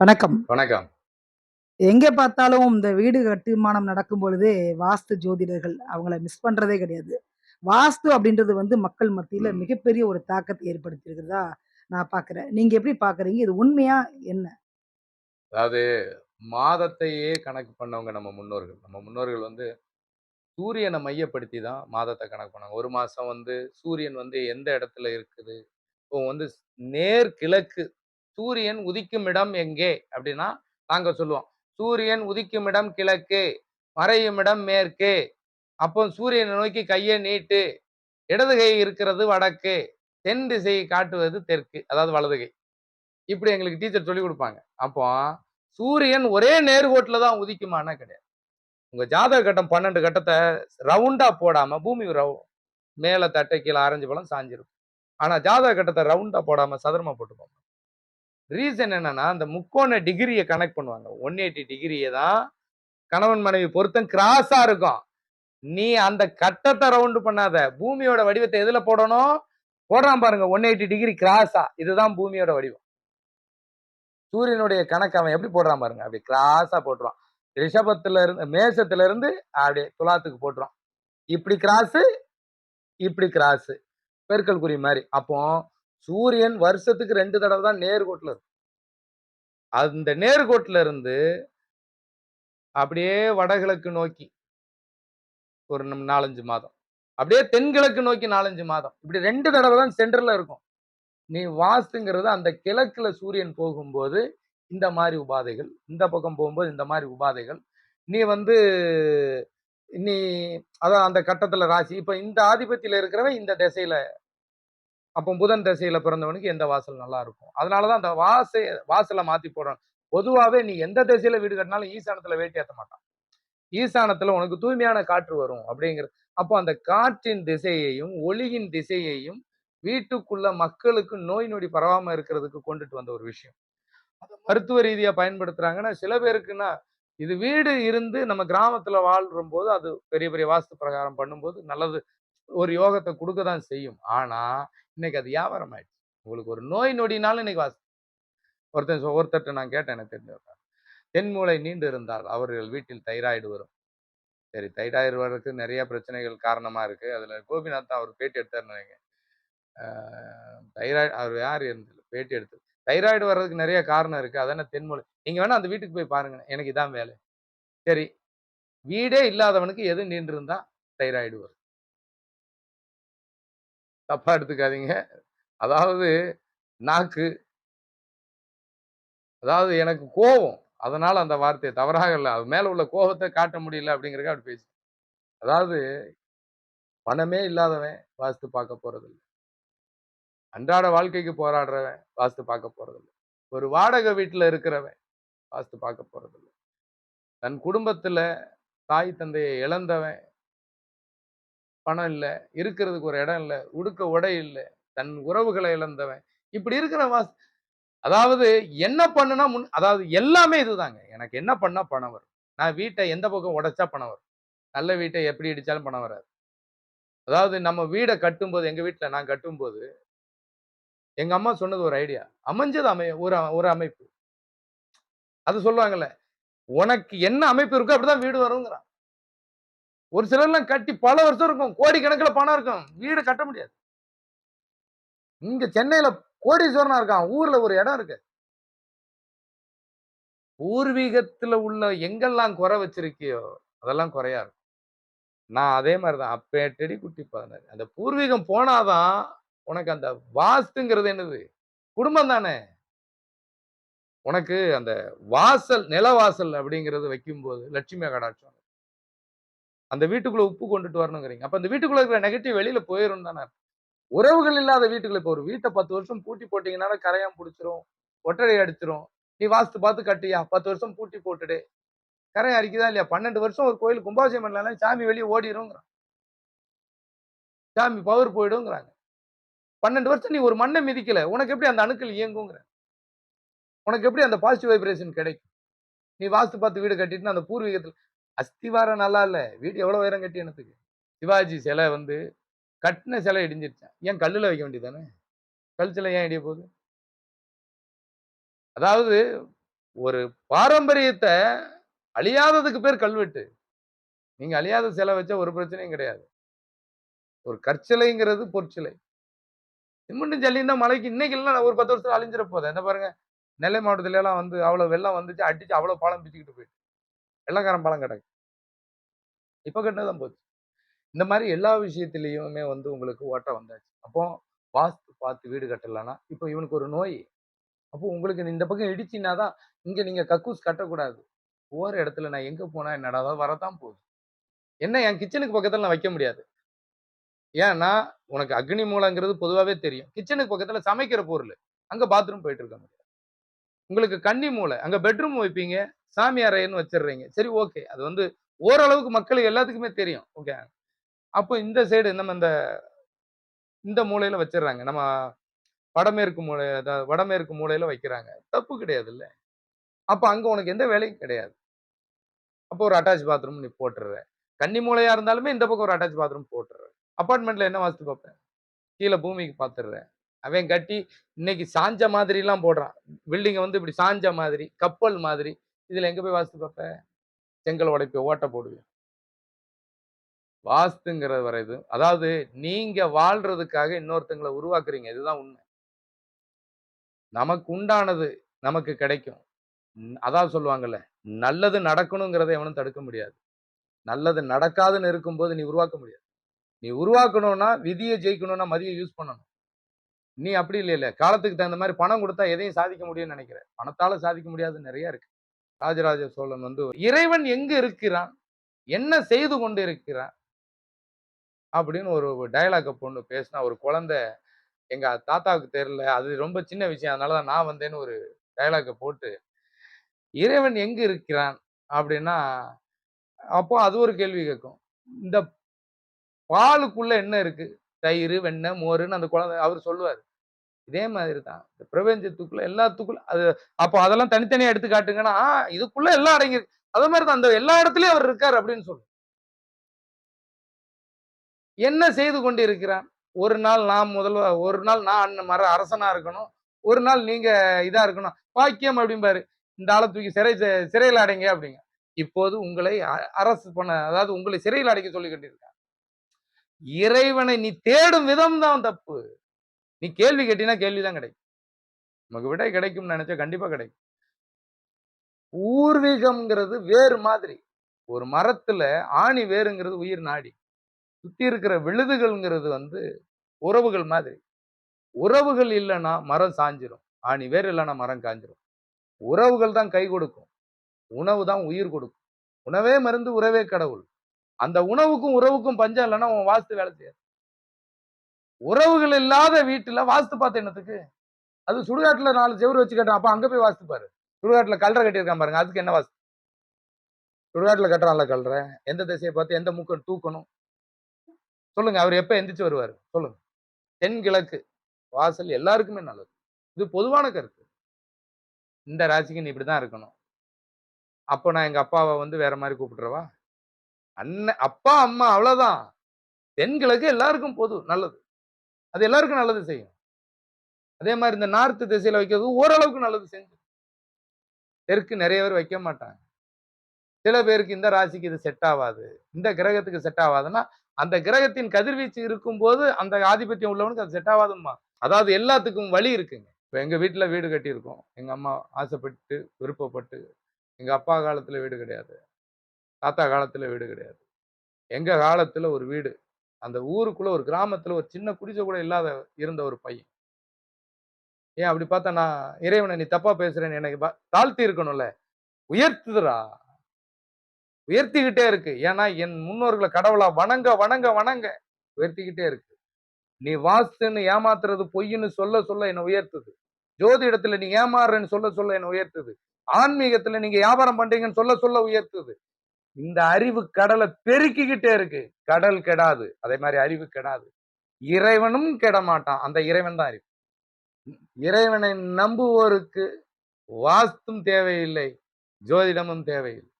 வணக்கம். வணக்கம். எங்க பார்த்தாலும் இந்த வீடு கட்டுமானம் நடக்கும் பொழுதே, வாஸ்து ஜோதிடர்கள் அவங்கள மிஸ் பண்றதே கிடையாது. வாஸ்து அப்படின்றது வந்து மக்கள் மத்தியில. மிகப்பெரிய ஒரு தாக்கத்தை ஏற்படுத்தியிருக்கிறதா நான் பார்க்குறேன். நீங்க எப்படி பார்க்குறீங்க? இது உண்மையா என்ன? அதாவது மாதத்தையே கணக்கு பண்ணவங்க நம்ம முன்னோர்கள். நம்ம முன்னோர்கள் வந்து சூரியன மையப்படுத்தி தான் மாதத்த கணக்கு பண்ணாங்க. 1 மாசம் வந்து சூரியன் வந்து எந்த இடத்துல இருக்குது? இப்போ வந்து நேர் கிழக்கு சூரியன் உதிக்கும் இடம் எங்கே? அப்படின்னா, நாங்க சொல்லுவோம். சூரியன் உதிக்கும் இடம் கிழக்கு, மறையும் இடம் மேற்கு. அப்போ சூரியனை நோக்கி கையை நீட்டு. இடது கை இருக்கிறது வடக்கு. தென் திசையை காட்டுவது தெற்கு. அதாவது வலதுகை இப்படி எங்களுக்கு டீச்சர் சொல்லிக் கொடுப்பாங்க அப்போ சூரியன் ஒரே நேர்கோட்டில் தான் உதிக்குமானா கிடையாது. உங்க ஜாதக கட்டம் பன்னெண்டு கட்டத்தை ரவுண்டா போடாம பூமி ரவு மேலே தட்டை கீழே ஆரஞ்சு பழம் சாஞ்சிருக்கும் ஆனா ஜாதக கட்டத்தை ரவுண்டா போடாம சதுரமா போட்டுப்போம் ரீசன் என்னன்னா, அந்த முக்கோண டிகிரியை கனெக்ட் பண்ணுவாங்க. ஒன் எயிட்டி டிகிரியை தான் கணவன் மனைவி பொருத்தம் கிராஸா இருக்கும். நீ அந்த கட்டத்தை ரவுண்டு பண்ணாத. பூமியோட வடிவத்தை எதுல போடணும்? போடுறான் பாருங்க 180 டிகிரி கிராஸா. இதுதான் பூமியோட வடிவம். சூரியனுடைய கணக்கு அவன் எப்படி போடுறான் பாருங்க. அப்படி கிராஸா போட்டுருவான். ரிஷபத்துல இருந்து மேசத்துல இருந்து அப்படியே துலாத்துக்கு போட்டுருவான். இப்படி கிராஸு, இப்படி கிராஸு. பெருக்கல் குறி மாதிரி அப்போ சூரியன் வருஷத்துக்கு ரெண்டு தடவை தான் நேர்கோட்டில் இருக்கும். அந்த நேர்கோட்டில் இருந்து அப்படியே வடகிழக்கு நோக்கி ஒரு நம் 4, 5 மாதம். அப்படியே தென்கிழக்கு நோக்கி 4, 5 மாதம். இப்படி ரெண்டு தடவை தான் சென்டரில் இருக்கும். நீ வாஸ்துங்கிறது அந்த கிழக்குல சூரியன் போகும்போது இந்த மாதிரி உபாதைகள். இந்த பக்கம் போகும்போது இந்த மாதிரி உபாதைகள். நீ வந்து நீ அதான் அந்த கட்டத்தில் ராசி. இப்போ இந்த ஆதிபத்தியில் இருக்கிறவன் இந்த திசையில அப்போ புதன் திசையில பிறந்தவனுக்கு எந்த வாசல் நல்லா இருக்கும். அதனாலதான் அந்த வாசை வாசலை மாத்தி போடுறாங்க. பொதுவாகவே நீ எந்த திசையில வீடு கட்டினாலும் ஈசானத்துல வேட்டி ஏற்ற மாட்டான். ஈசானத்துல உனக்கு தூய்மையான காற்று வரும் அப்படிங்கிற அப்போ அந்த காற்றின் திசையையும், ஒளியின் திசையையும் வீட்டுக்குள்ள மக்களுக்கு நோய் நொடி பரவாம இருக்கிறதுக்கு கொண்டுட்டு வந்த ஒரு விஷயம். அதை மருத்துவ ரீதியா பயன்படுத்துறாங்கன்னா, சில பேருக்குன்னா இது வீடு இருந்து நம்ம கிராமத்துல வாழ்றும்போது அது பெரிய பெரிய வாஸ்து பிரகாரம் பண்ணும்போது நல்லது. ஒரு யோகத்தை கொடுக்க தான் செய்யும். ஆனால் இன்னைக்கு அது வியாபாரம் ஆயிடுச்சு. உங்களுக்கு ஒரு நோய் நொடினாலும் இன்னைக்கு வாஸ்து. ஒருத்தன் சொ நான் கேட்டேன் எனக்கு தெரிஞ்சவர்ட்ட. தென்மூளை நீண்டு இருந்தால் அவர்கள் வீட்டில் தைராய்டு வரும். சரி தைராய்டு வர்றதுக்கு நிறைய பிரச்சனைகள் காரணமாக இருக்குது அதில் கோபிநாத் தான் அவர் பேட்டி எடுத்தார்னு வைங்க தைராய்டு அவர் யார் இருந்தது பேட்டி எடுத்தது. தைராய்டு வர்றதுக்கு நிறைய காரணம் இருக்குது அதான தென்மூளை. நீங்கள் வேணால் அந்த வீட்டுக்கு போய் பாருங்க. எனக்கு இதான் வேலை. சரி. வீடே இல்லாதவனுக்கு எது நீண்டிருந்தா தைராய்டு வரும்? தப்பா எடுத்துக்காதீங்க. அதாவது நாக்கு. அதாவது எனக்கு கோபம் அதனால அந்த வார்த்தை தவறாக இல்லை. அது மேல உள்ள கோபத்தை காட்ட முடியல அப்படிங்கிறதுக்காக அப்படி பேசி அதாவது பணமே இல்லாதவன் வாஸ்து பார்க்க போறதில்லை. அன்றாட வாழ்க்கைக்கு போராடுறவன் வாஸ்து பார்க்க போறதில்லை. ஒரு வாடகை வீட்டில் இருக்கிறவன் வாஸ்து பார்க்க போறதில்லை. தன் குடும்பத்துல தாய் தந்தையை இழந்தவன் பணம் இல்லை இருக்கிறதுக்கு ஒரு இடம் இல்லை உடுக்க உடை இல்லை தன் உறவுகளை இழந்தவன். இப்படி இருக்கிற வாஸ் அதாவது என்ன பண்ணுனா முன் அதாவது எல்லாமே இதுதாங்க. எனக்கு என்ன பண்ணா பணம் வரும்? நான் வீட்டை எந்த பக்கம் உடைச்சா பணம் வரும்? நல்ல வீட்டை எப்படி இடிச்சாலும் பணம் வராது. அதாவது நம்ம வீடை கட்டும்போது எங்கள் வீட்டில் நான் கட்டும்போது எங்கள் அம்மா சொன்னது ஒரு ஐடியா. அமைஞ்சது அமை ஒரு ஒரு அமைப்பு. அது சொல்லுவாங்கல்ல. உனக்கு என்ன அமைப்பு இருக்கோ அப்படிதான் வீடு வருங்கிறான். ஒரு சிலர்லாம் கட்டி பல வருஷம் இருக்கும். கோடிக்கணக்குல பணம் இருக்கும். வீடு கட்ட முடியாது. இங்க சென்னையில கோடீஸ்வரனா இருக்கான். ஊர்ல ஒரு இடம் இருக்கு. பூர்வீகத்துல உள்ள எங்கெல்லாம் குறை வச்சிருக்கியோ, அதெல்லாம் குறையா இருக்கும். நான் அதே மாதிரிதான் தான். அப்பேட்டடி குட்டி 16. அந்த பூர்வீகம் போனாதான் உனக்கு அந்த வாஸ்துங்கிறது என்னது? குடும்பம் தானே. உனக்கு அந்த வாசல் நிலவாசல் அப்படிங்கிறது வைக்கும்போது லட்சுமி கடாட்சம். அந்த வீட்டுக்குள்ள உப்பு கொண்டுட்டு வரணுங்கிறீங்க. அப்ப அந்த வீட்டுக்குள்ள இருக்கிற நெகட்டிவ் வெளியில போயிரும் தானே. உறவுகள் இல்லாத வீட்டுக்குள்ள இப்போ ஒரு வீட்டை பத்து வருஷம் பூட்டி போட்டீங்கன்னா கரையான் பிடிச்சிரும் ஒட்டடை அடிச்சிரும். நீ வாஸ்து பார்த்து கட்டியா? 10 வருஷம் பூட்டி போட்டுடு. கரை அடிக்குதா இல்லையா? 12 வருஷம் ஒரு கோயில் கும்பாபிஷேகம் பண்ணலாம் சாமி வெளியே ஓடிடுங்கிறான் சாமி பவர் போயிடுங்கிறாங்க. 12 வருஷம் நீ ஒரு மண்ணை மிதிக்கல. உனக்கு எப்படி அந்த அணுக்கள் இயங்குங்கிற உனக்கு எப்படி அந்த பாசிட்டிவ் வைப்ரேஷன் கிடைக்கும்? நீ வாஸ்து பார்த்து வீடு கட்டிட்டு அந்த பூர்வீகத்தில் அஸ்திவாரம் நல்லா இல்லை வீடு எவ்வளோ உயரம் கட்டி என்னத்துக்கு? சிவாஜி சிலை வந்து கட்டின சிலை இடிஞ்சிருச்சேன் ஏன் கல்லில் வைக்க வேண்டியது தானே? கல் சிலை ஏன் இடிய போகுது? அதாவது ஒரு பாரம்பரியத்தை அழியாததுக்கு பேர் கல்வெட்டு. நீங்கள் அழியாத சிலை வச்சா ஒரு பிரச்சனையும் கிடையாது. ஒரு கற்சிலைங்கிறது பொற்சிலை. சிமெண்ட்டும் ஜல்லியும் தான் மலைக்கு இன்னைக்கு ஒரு 10 வருஷத்துல அழிஞ்சிட போதும் என்ன பாருங்க. நெல்லை மாவட்டத்துல எல்லாம் வந்து அவ்வளவு வெள்ளம் வந்துச்சு, அடிச்சு அவ்வளவு பாலம் பிச்சுக்கிட்டு போயிட்டு வெள்ளக்காரன் பழம் கிடக்கு. இப்போ கட்டினதுதான் போச்சு. இந்த மாதிரி எல்லா விஷயத்துலேயுமே வந்து உங்களுக்கு ஓட்டை வந்தாச்சு. அப்போ வாஸ்து பார்த்து வீடு கட்டலைன்னா இப்போ இவனுக்கு ஒரு நோய். அப்போ உங்களுக்கு இந்த பக்கம் இடிச்சின்னா தான், இங்கே நீங்கள் கக்கூஸ் கட்டக்கூடாது. ஒவ்வொரு இடத்துல நான் எங்கே போனால் என்னடா? அதாவது வரதான் போகுது. என்ன என் கிச்சனுக்கு பக்கத்தில் நான் வைக்க முடியாது. ஏன்னா, உனக்கு அக்னி மூலங்கிறது பொதுவாகவே தெரியும். கிச்சனுக்கு பக்கத்தில் சமைக்கிற பொருள் அங்கே பாத்ரூம் போயிட்டு இருக்க முடியாது. உங்களுக்கு கன்னி மூலை. அங்கே பெட்ரூம் வைப்பீங்க. சாமியாரையன்னு வச்சிடுறீங்க. சரி ஓகே. அது வந்து ஓரளவுக்கு மக்களுக்கு எல்லாத்துக்குமே தெரியும். ஓகே. அப்போ இந்த சைடு நம்ம இந்த இந்த மூலையில வச்சிடுறாங்க. நம்ம வடமேற்கு மூலை அதாவது வடமேற்கு மூலையில வைக்கிறாங்க. தப்பு கிடையாதுல்ல. அப்போ அங்கே உனக்கு எந்த வேலையும் கிடையாது. அப்போ ஒரு அட்டாச் பாத்ரூம் நீ போட்டுடுற. கன்னி மூலையா இருந்தாலுமே இந்த பக்கம் ஒரு அட்டாச் பாத்ரூம் போட்டுடுற. அப்பார்ட்மெண்ட்டில் என்ன வாஸ்து பார்ப்பேன்? கீழே பூமிக்கு பார்த்துடுறேன் அவன் கட்டி இன்னைக்கு சாஞ்ச மாதிரிலாம் போடுறான். பில்டிங்கை வந்து இப்படி சாஞ்ச மாதிரி, கப்பல் மாதிரி. இதுல எங்க போய் வாஸ்து பார்ப்ப? செங்கல் உடைப்பிய, ஓட்ட போடுவேன் வாஸ்துங்கிறது வர இது அதாவது நீங்க வாழ்றதுக்காக இன்னொருத்தங்களை உருவாக்குறீங்க. இதுதான் உண்மை. நமக்கு உண்டானது நமக்கு கிடைக்கும். அதான் சொல்லுவாங்கல்ல, நல்லது நடக்கணுங்கிறத எவனும் தடுக்க முடியாது. நல்லது நடக்காதுன்னு இருக்கும்போது நீ உருவாக்க முடியாது. நீ உருவாக்கணும்னா, விதிய ஜெயிக்கணும்னா மதியை யூஸ் பண்ணணும். நீ அப்படி இல்லைல்ல. காலத்துக்கு தகுந்த மாதிரி பணம் கொடுத்தா எதையும் சாதிக்க முடியும்னு நினைக்கிற பணத்தால சாதிக்க முடியாது நிறைய இருக்கு. ராஜராஜ சோழன் வந்து இறைவன் எங்கு இருக்கிறான்? என்ன செய்து கொண்டு இருக்கிறான்? அப்படின்னு ஒரு டைலாக பொண்ணு பேசினா, ஒரு குழந்தை எங்க தாத்தாவுக்கு தெரியல. அது ரொம்ப சின்ன விஷயம். அதனால தான் நான் வந்தேன்னு ஒரு டைலாக போட்டு, இறைவன் எங்கு இருக்கிறான்? அப்படின்னா, அப்போ அது ஒரு கேள்வி கேட்கும். இந்த பாலுக்குள்ள என்ன இருக்கு? தயிர் வெண்ணெய், மோருன்னு அந்த குழந்தை அவர் சொல்லுவார் இதே மாதிரி தான். இந்த பிரபஞ்சத்துக்குள்ள எல்லாத்துக்குள்ள அது அப்போ அதெல்லாம் தனித்தனியா எடுத்து காட்டுங்கன்னா, இதுக்குள்ள எல்லாம் அடங்கியிருக்கு. அதே மாதிரி தான் அந்த எல்லா இடத்துலயும் அவர் இருக்காரு அப்படின்னு சொல்லு. என்ன செய்து கொண்டிருக்கிறான்? ஒரு நாள் நான் முதல்வ ஒரு நாள் நான் அண்ணன் மர அரசனா இருக்கணும். ஒரு நாள் நீங்க இதா இருக்கணும். வாக்கியம் அப்படிம்பாரு. இந்த ஆளை தூக்கி சிறை சிறையில் அடைங்க அப்படிங்க. இப்போது உங்களை அ அரசு பண்ண அதாவது உங்களை சிறையில் அடைக்க சொல்லிக் கொண்டிருக்கான். இறைவனை நீ தேடும் விதம் தான் தப்பு. நீ கேள்வி கேட்டீன்னா கேள்வி தான் கிடைக்கும். நமக்கு விடை கிடைக்கும்னு நினைச்சா கண்டிப்பா கிடைக்கும். பூர்வீகம்ங்கிறது வேறு மாதிரி. ஒரு மரத்துல ஆணி வேறுங்கிறது உயிர் நாடி. சுத்தி இருக்கிற விழுதுகள்ங்கிறது வந்து உறவுகள் மாதிரி. உறவுகள் இல்லைன்னா மரம் சாஞ்சிரும். ஆணி வேர் இல்லைன்னா மரம் காஞ்சிரும் உறவுகள் தான் கை கொடுக்கும். உணவு தான் உயிர் கொடுக்கும். உணவே மருந்து, உறவே கடவுள். அந்த உணவுக்கும் உறவுக்கும் பஞ்சம் இல்லைன்னா உன் வாஸ்து வேலை செய்யாது. உறவுகள் இல்லாத வீட்டுல வாஸ்து பார்த்து என்னத்துக்கு? அது சுடுகாட்டுல 4 செவுரு வச்சு கட்டுறான். அப்ப அங்க போய் வாஸ்து பாரு. சுடுகாட்டுல கல்ற கட்டியிருக்கான் பாருங்க. அதுக்கு என்ன வாஸ்து? சுடுகாட்டுல கட்டுறான்ல கல்ற எந்த திசையை பார்த்து எந்த மூக்க தூக்கணும்? சொல்லுங்க. அவர் எப்ப எந்திரிச்சு வருவார் சொல்லுங்க. தென்கிழக்கு வாசல் எல்லாருக்குமே நல்லது. இது பொதுவான கருத்து. இந்த ராசிக்கு நீ இப்படிதான் இருக்கணும். அப்போ நான் எங்க அப்பாவை வந்து வேற மாதிரி கூப்பிட்டுறவா? அண்ணன் அப்பா, அம்மா அவ்வளவுதான். தென்கிழக்கு எல்லாருக்கும் பொது. நல்லது. அது எல்லாருக்கும் நல்லது செய்யும். அதே மாதிரி இந்த நார்த்து திசையில் வைக்கிறது ஓரளவுக்கு நல்லது செஞ்சு தெற்கு நிறைய பேர் வைக்க மாட்டாங்க. சில பேருக்கு இந்த ராசிக்கு இது செட் ஆகாது இந்த கிரகத்துக்கு செட் ஆவாதுன்னா, அந்த கிரகத்தின் கதிர்வீச்சு இருக்கும்போது அந்த ஆதிபத்தியம் உள்ளவனுக்கு அது செட் ஆகாதும்மா அதாவது எல்லாத்துக்கும் வழி இருக்குங்க. இப்போ எங்கள் வீட்டில் வீடு கட்டியிருக்கோம். எங்கள் அம்மா ஆசைப்பட்டு, விருப்பப்பட்டு. எங்கள் அப்பா காலத்தில் வீடு கிடையாது. தாத்தா காலத்தில் வீடு கிடையாது. எங்கள் காலத்தில் ஒரு வீடு. அந்த ஊருக்குள்ள ஒரு கிராமத்துல ஒரு சின்ன குடிசை கூட இல்லாத இருந்த ஒரு பையன். ஏன் அப்படி பார்த்தா நான் இறைவனை நீ தப்பா பேசுறேன்னு எனக்கு தாழ்த்தி இருக்கணும்ல. உயர்த்துதுடா. உயர்த்திக்கிட்டே இருக்கு. ஏன்னா என் முன்னோர்களை கடவுளா வணங்க, வணங்க, வணங்க உயர்த்திக்கிட்டே இருக்கு. நீ வாஸ்துன்னு ஏமாத்துறது பொய்ன்னு சொல்ல சொல்ல என்னை உயர்த்துது. ஜோதி இடத்துல நீ ஏமாறுறன்னு சொல்ல சொல்ல என்னை உயர்த்துது. ஆன்மீகத்துல நீங்க வியாபாரம் பண்றீங்கன்னு சொல்ல சொல்ல உயர்த்துது. இந்த அறிவு கடலை பெருக்கிக்கிட்டே இருக்கு. கடல் கெடாது. அதே மாதிரி அறிவு கெடாது. இறைவனும் கெடமாட்டான். அந்த இறைவன் தான் அறிவு. இறைவனை நம்புவோருக்கு வாஸ்தும் தேவையில்லை. ஜோதிடமும் தேவையில்லை.